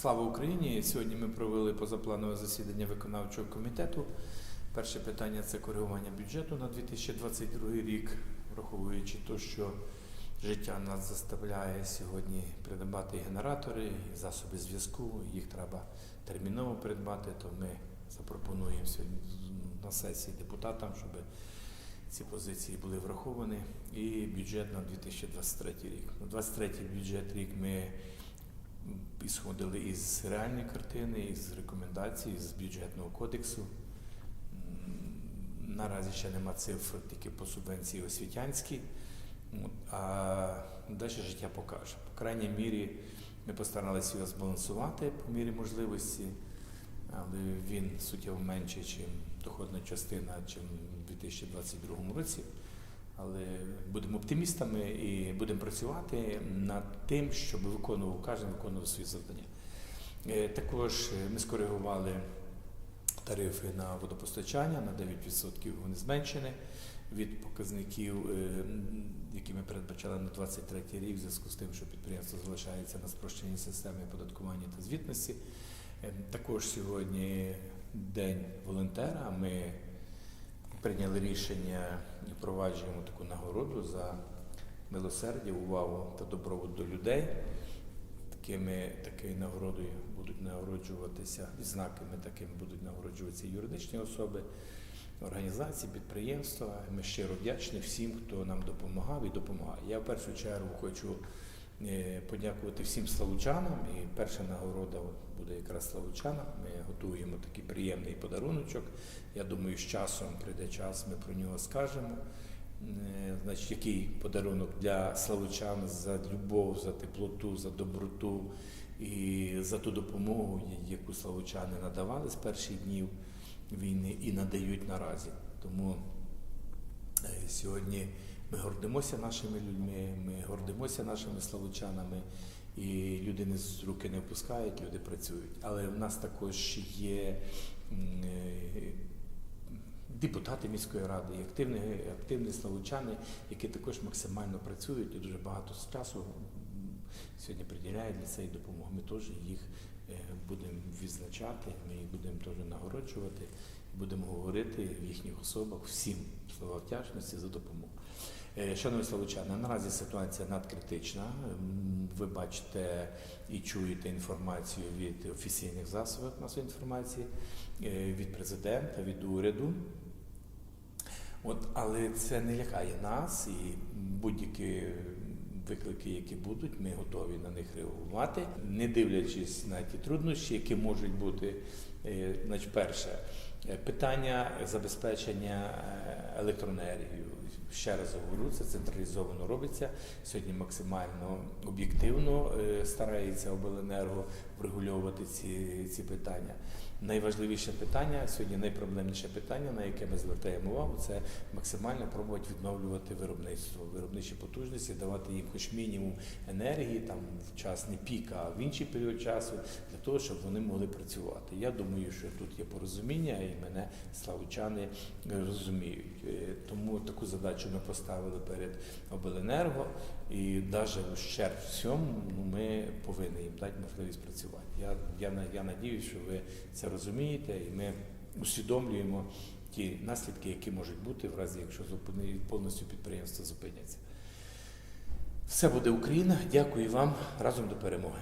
Слава Україні! Сьогодні ми провели позапланове засідання виконавчого комітету. Перше питання це коригування бюджету на 2022 рік, враховуючи те, що життя нас заставляє сьогодні придбати генератори, і засоби зв'язку. Їх треба терміново придбати, то ми запропонуємо сьогодні на сесії депутатам, щоб ці позиції були враховані. І бюджет на 2023 рік. На 2023 бюджет рік ми ісходили із реальної картини, із рекомендацій, з бюджетного кодексу. Наразі ще нема цифр тільки по субвенції освітянській, а далі життя покаже. По крайній мірі ми постаралися його збалансувати по мірі можливості, але він суттєво менший, ніж доходна частина, ніж у 2022 році. Але будемо оптимістами і будемо працювати над тим, щоб виконував кожен виконував свої завдання. Е, Також е, ми скоригували тарифи на водопостачання на 9% вони зменшені від показників, е, які ми передбачали на 23 рік, в зв'язку з тим, що підприємство залишається на спрощеній системі оподаткування та звітності. Також сьогодні день волонтера. Ми прийняли рішення і впроваджуємо таку нагороду за милосердя, увагу та добробут до людей. Такими, такою нагородою будуть нагороджуватися, знаками такими будуть нагороджуватися юридичні особи, організації, підприємства. Ми щиро вдячні всім, хто нам допомагав і допомагає. Я в першу чергу хочу подякувати всім славучанам. І перша нагорода буде якраз славучанам. Ми готуємо такий приємний подаруночок. Я думаю, з часом прийде час, ми про нього скажемо. Е, Значить, який подарунок для славучан за любов, за теплоту, за доброту і за ту допомогу, яку славучани надавали з перших днів війни і надають наразі. Тому е, сьогодні ми гордимося нашими людьми, ми гордимося нашими славучанами, і люди не з руки не опускають, люди працюють. Але в нас також є е, депутати міської ради, активні, активні славучани, які також максимально працюють і дуже багато часу сьогодні приділяють для цієї допомоги. Ми теж їх е, будемо відзначати, ми їх будемо теж нагороджувати, будемо говорити в їхніх особах всім слова вдячності за допомогу. Е, Шановні славучани, наразі ситуація надкритична. Ви бачите і чуєте інформацію від офіційних засобів масової інформації, е, від президента, від уряду. От, але це не лякає нас і будь-які виклики, які будуть, ми готові на них реагувати, не дивлячись на ті труднощі, які можуть бути. Е, Значить, перше, питання забезпечення електроенергією. Ще раз говорю, це централізовано робиться. Сьогодні максимально об'єктивно е, старається обленерго врегульовувати ці, ці питання. Найважливіше питання сьогодні найпроблемніше питання, на яке ми звертаємо увагу, це максимально пробувати відновлювати виробництво, виробничі потужності, давати їм хоч мінімум енергії, там в час не пік, а в інший період часу, для того, щоб вони могли працювати. Я думаю, що тут є порозуміння, і мене славучани розуміють. Е, Тому таку задачу ми поставили перед обленерго, і навіть ущерб всьому ми повинні їм дати можливість працювати. Я, я, я надіюсь, що ви це розумієте, і ми усвідомлюємо ті наслідки, які можуть бути в разі, якщо повністю підприємство зупиняться. Все буде Україна. Дякую вам разом до перемоги.